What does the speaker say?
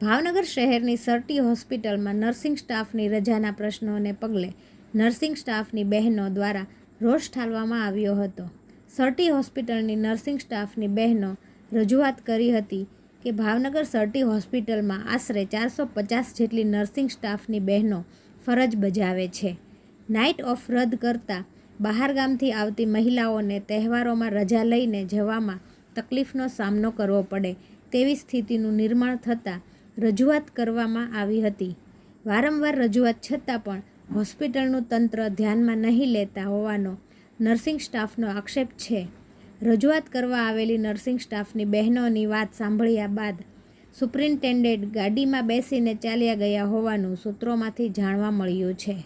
ભાવનગર શહેરની સરટી હોસ્પિટલમાં નર્સિંગ સ્ટાફની રજાના પ્રશ્નોને પગલે નર્સિંગ સ્ટાફની બહેનો દ્વારા રોષ ઠાલવામાં આવ્યો હતો. સરટી હોસ્પિટલની નર્સિંગ સ્ટાફની બહેનો રજૂઆત કરી હતી કે ભાવનગર સરટી હોસ્પિટલમાં આશરે ચારસો પચાસ જેટલી નર્સિંગ સ્ટાફની બહેનો ફરજ બજાવે છે. નાઇટ ઓફ રદ કરતા બહારગામથી આવતી મહિલાઓને તહેવારોમાં રજા લઈને જવામાં તકલીફનો સામનો કરવો પડે તેવી સ્થિતિનું નિર્માણ થતાં રજૂઆત કરવામાં આવી હતી. વારંવાર રજૂઆત છતાં પણ હોસ્પિટલનું તંત્ર ધ્યાનમાં નહીં લેતા હોવાનો નર્સિંગ સ્ટાફનો આક્ષેપ છે. રજૂઆત કરવા આવેલી નર્સિંગ સ્ટાફની બહેનોની વાત સાંભળ્યા બાદ સુપ્રિન્ટેન્ડેન્ટ ગાડીમાં બેસીને ચાલ્યા ગયા હોવાનું સૂત્રોમાંથી જાણવા મળ્યું છે.